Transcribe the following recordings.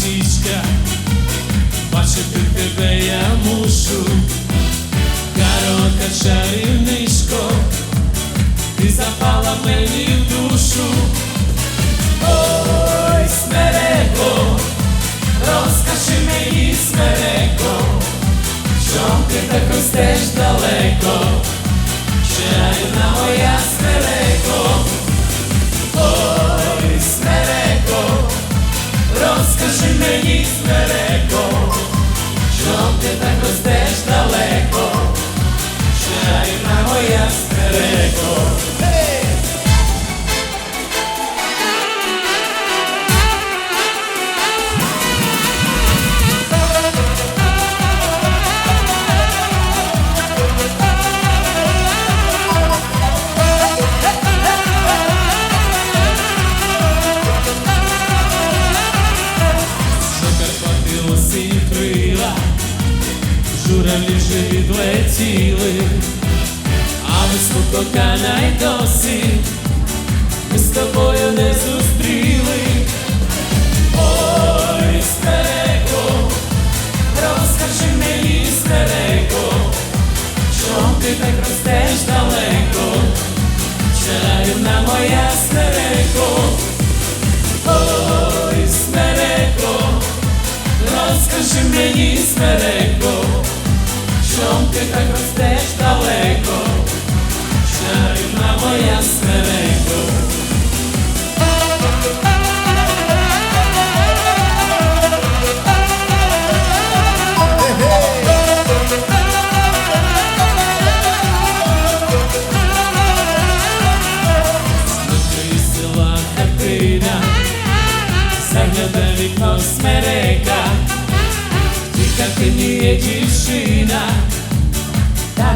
сіська, бачити тебе я мушу, Карота чарівничко, ти запала мені в душу, ой, смереко, розкажи мені, смереко, що ти так ростеш далеко, чарівна моя. Журавлі вже відлетіли, а ми спокійна й досі, ми з тобою не зустріли. Ой, смереко, розкажи мені, смереко, чом ти так ростеш далеко, чарівна моя смереко. Ой, смереко, розкажи мені, смереко, чом ти так ростеш далеко, чарівна моя хатина, загляда вікно смерека, тільки хатині дівчина, та до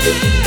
Thank